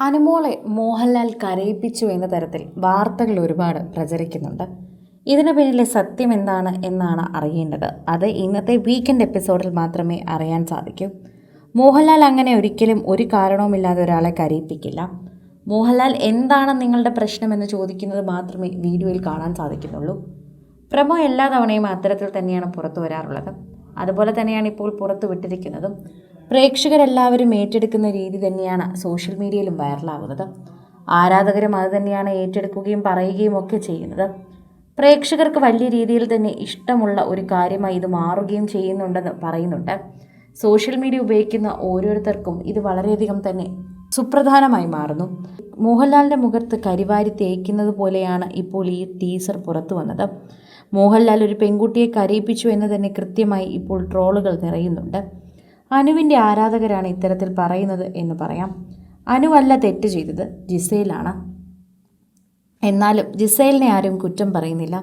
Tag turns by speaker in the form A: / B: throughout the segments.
A: അനുമോളെ മോഹൻലാൽ കരയിപ്പിച്ചു എന്ന തരത്തിൽ വാർത്തകൾ ഒരുപാട് പ്രചരിക്കുന്നുണ്ട്. ഇതിന് പിന്നിലെ സത്യം എന്താണ് എന്നാണ് അറിയേണ്ടത്. അത് ഇന്നത്തെ വീക്കെൻഡ് എപ്പിസോഡിൽ മാത്രമേ അറിയാൻ സാധിക്കൂ. മോഹൻലാൽ അങ്ങനെ ഒരിക്കലും ഒരു കാരണവുമില്ലാതെ ഒരാളെ കരയിപ്പിക്കില്ല. മോഹൻലാൽ എന്താണ് നിങ്ങളുടെ പ്രശ്നമെന്ന് ചോദിക്കുന്നത് മാത്രമേ വീഡിയോയിൽ കാണാൻ സാധിക്കുന്നുള്ളൂ. പ്രമോ എല്ലാ തവണയും അത്തരത്തിൽ തന്നെയാണ് പുറത്തു വരാറുള്ളത്. അതുപോലെ തന്നെയാണ് ഇപ്പോൾ പുറത്തു വിട്ടിരിക്കുന്നതും. പ്രേക്ഷകരെല്ലാവരും ഏറ്റെടുക്കുന്ന രീതി തന്നെയാണ് സോഷ്യൽ മീഡിയയിലും വൈറലാകുന്നത്. ആരാധകരും അത് തന്നെയാണ് ഏറ്റെടുക്കുകയും പറയുകയും ഒക്കെ ചെയ്യുന്നത്. പ്രേക്ഷകർക്ക് വലിയ രീതിയിൽ തന്നെ ഇഷ്ടമുള്ള ഒരു കാര്യമായി ഇത് മാറുകയും ചെയ്യുന്നുണ്ടെന്ന് പറയുന്നുണ്ട്. സോഷ്യൽ മീഡിയ ഉപയോഗിക്കുന്ന ഓരോരുത്തർക്കും ഇത് വളരെയധികം തന്നെ സുപ്രധാനമായി മാറുന്നു. മോഹൻലാലിന്റെ മുഖത്ത് കരിവാരി തേക്കുന്നത് പോലെയാണ് ഇപ്പോൾ ഈ ടീസർ പുറത്തു വന്നത്. മോഹൻലാൽ ഒരു പെൺകുട്ടിയെ കരയിപ്പിച്ചു എന്ന് തന്നെ കൃത്യമായി ഇപ്പോൾ ട്രോളുകൾ നിറയുന്നുണ്ട് അനുവിന്റെ ആരാധകരാണ് ഇത്തരത്തിൽ പറയുന്നത് എന്ന് പറയാം. അനുവല്ല തെറ്റ് ചെയ്തത് ജിസയിലാണ് എന്നാലും ജിസൈലിനെ ആരും കുറ്റം പറയുന്നില്ല.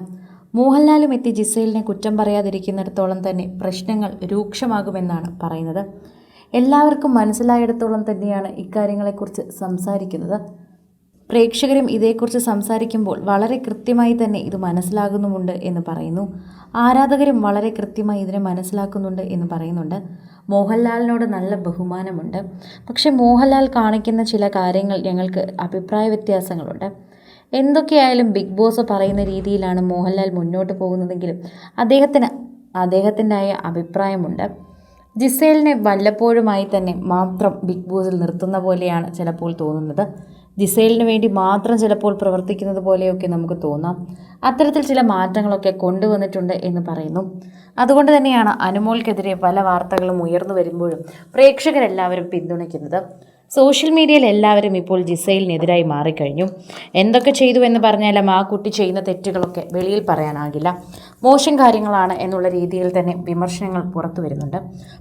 A: മോഹൻലാലും എത്തി ജിസൈലിനെ കുറ്റം പറയാതിരിക്കുന്നിടത്തോളം തന്നെ പ്രശ്നങ്ങൾ രൂക്ഷമാകുമെന്നാണ് പറയുന്നത്. എല്ലാവർക്കും മനസ്സിലായിടത്തോളം തന്നെയാണ് ഇക്കാര്യങ്ങളെക്കുറിച്ച് സംസാരിക്കുന്നത്. പ്രേക്ഷകരും ഇതേക്കുറിച്ച് സംസാരിക്കുമ്പോൾ വളരെ കൃത്യമായി തന്നെ ഇത് മനസ്സിലാകുന്നുമുണ്ട് എന്ന് പറയുന്നു. ആരാധകരും വളരെ കൃത്യമായി ഇതിനെ മനസ്സിലാക്കുന്നുണ്ട് എന്ന് പറയുന്നുണ്ട്. മോഹൻലാലിനോട് നല്ല ബഹുമാനമുണ്ട്. പക്ഷേ മോഹൻലാൽ കാണിക്കുന്ന ചില കാര്യങ്ങൾ ഞങ്ങൾക്ക് അഭിപ്രായ വ്യത്യാസങ്ങളുണ്ട്. എന്തൊക്കെയായാലും ബിഗ് ബോസ് പറയുന്ന രീതിയിലാണ് മോഹൻലാൽ മുന്നോട്ട് പോകുന്നതെങ്കിലും അദ്ദേഹത്തിന് അദ്ദേഹത്തിന്റെതായ അഭിപ്രായമുണ്ട്. ജിസേലിനെ വല്ലപ്പോഴുമായി തന്നെ മാത്രം ബിഗ് ബോസിൽ നിർത്തുന്ന പോലെയാണ് ചിലപ്പോൾ തോന്നുന്നത്. ജിസേലിന് വേണ്ടി മാത്രം ചിലപ്പോൾ പ്രവർത്തിക്കുന്നത് പോലെയൊക്കെ നമുക്ക് തോന്നാം. അത്തരത്തിൽ ചില മാറ്റങ്ങളൊക്കെ കൊണ്ടുവന്നിട്ടുണ്ട് എന്ന് പറയുന്നു. അതുകൊണ്ട് തന്നെയാണ് അനുമോൾക്കെതിരെ പല വാർത്തകളും ഉയർന്നു വരുമ്പോഴും പ്രേക്ഷകരെല്ലാവരും പിന്തുണയ്ക്കുന്നത്. സോഷ്യൽ മീഡിയയിൽ എല്ലാവരും ഇപ്പോൾ ജിസൈലിനെതിരായി മാറിക്കഴിഞ്ഞു. എന്തൊക്കെ ചെയ്തു എന്ന് പറഞ്ഞാലും ആ കുട്ടി ചെയ്യുന്ന തെറ്റുകളൊക്കെ വെളിയിൽ പറയാനാകില്ല. മോശം കാര്യങ്ങളാണ് എന്നുള്ള രീതിയിൽ തന്നെ വിമർശനങ്ങൾ പുറത്തു വരുന്നുണ്ട്.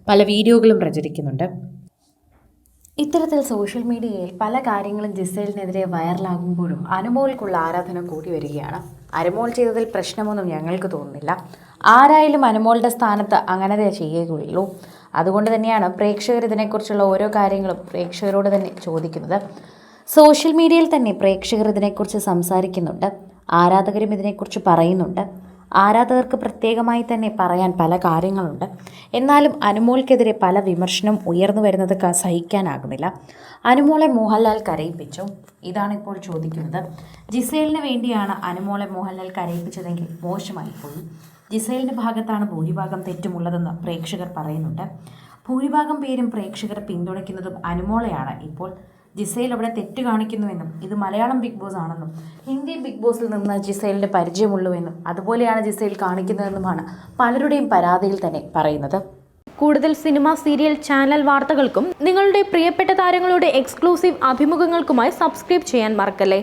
A: പല വീഡിയോകളും പ്രചരിക്കുന്നുണ്ട്. ഇത്തരത്തിൽ സോഷ്യൽ മീഡിയയിൽ പല കാര്യങ്ങളും ജിസേലിനെതിരെ വൈറലാകുമ്പോഴും അനുമോൾക്കുള്ള ആരാധന കൂടി വരികയാണ്. അനുമോൾ ചെയ്തതിൽ പ്രശ്നമൊന്നും ഞങ്ങൾക്ക് തോന്നുന്നില്ല. ആരായാലും അനുമോളുടെ സ്ഥാനത്ത് അങ്ങനെ ചെയ്യുകയുള്ളൂ. അതുകൊണ്ട് തന്നെയാണ് പ്രേക്ഷകർ ഇതിനെക്കുറിച്ചുള്ള ഓരോ കാര്യങ്ങളും പ്രേക്ഷകരോട് തന്നെ ചോദിക്കുന്നത്. സോഷ്യൽ മീഡിയയിൽ തന്നെ പ്രേക്ഷകർ ഇതിനെക്കുറിച്ച് സംസാരിക്കുന്നുണ്ട്. ആരാധകരും ഇതിനെക്കുറിച്ച് പറയുന്നുണ്ട്. ആരാധകർക്ക് പ്രത്യേകമായി തന്നെ പറയാൻ പല കാര്യങ്ങളുണ്ട്. എന്നാലും അനുമോൾക്കെതിരെ പല വിമർശനം ഉയർന്നു വരുന്നത് സഹിക്കാനാകുന്നില്ല. അനുമോളെ മോഹൻലാൽ കരയിപ്പിച്ചു. ഇതാണിപ്പോൾ ചോദിക്കുന്നത്. ജിസേലിന് വേണ്ടിയാണ് അനുമോളെ മോഹൻലാൽ കരയിപ്പിച്ചതെങ്കിൽ മോശമായി പോയി ജിസേലിന്റെ ഭാഗത്താണ് ഭൂരിഭാഗം തെറ്റുമുള്ളതെന്ന് പ്രേക്ഷകർ പറയുന്നുണ്ട്. ഭൂരിഭാഗം പേരും പ്രേക്ഷകർ പിന്തുണയ്ക്കുന്നതും അനുമോളെയാണ് ഇപ്പോൾ ജിസൈൽ അവിടെ തെറ്റ് കാണിക്കുന്നുവെന്നും ഇത് മലയാളം ബിഗ് ബോസ് ആണെന്നും ഹിന്ദി ബിഗ് ബോസിൽ നിന്ന് ജിസൈലിന്റെ പരിചയമുള്ളൂവെന്നും അതുപോലെയാണ് ജിസൈൽ കാണിക്കുന്നതെന്നുമാണ് പലരുടെയും പരാതിയിൽ തന്നെ പറയുന്നത്.
B: കൂടുതൽ സിനിമ സീരിയൽ ചാനൽ വാർത്തകൾക്കും നിങ്ങളുടെ പ്രിയപ്പെട്ട താരങ്ങളുടെ എക്സ്ക്ലൂസീവ് അഭിമുഖങ്ങൾക്കുമായി സബ്സ്ക്രൈബ് ചെയ്യാൻ മറക്കല്ലേ?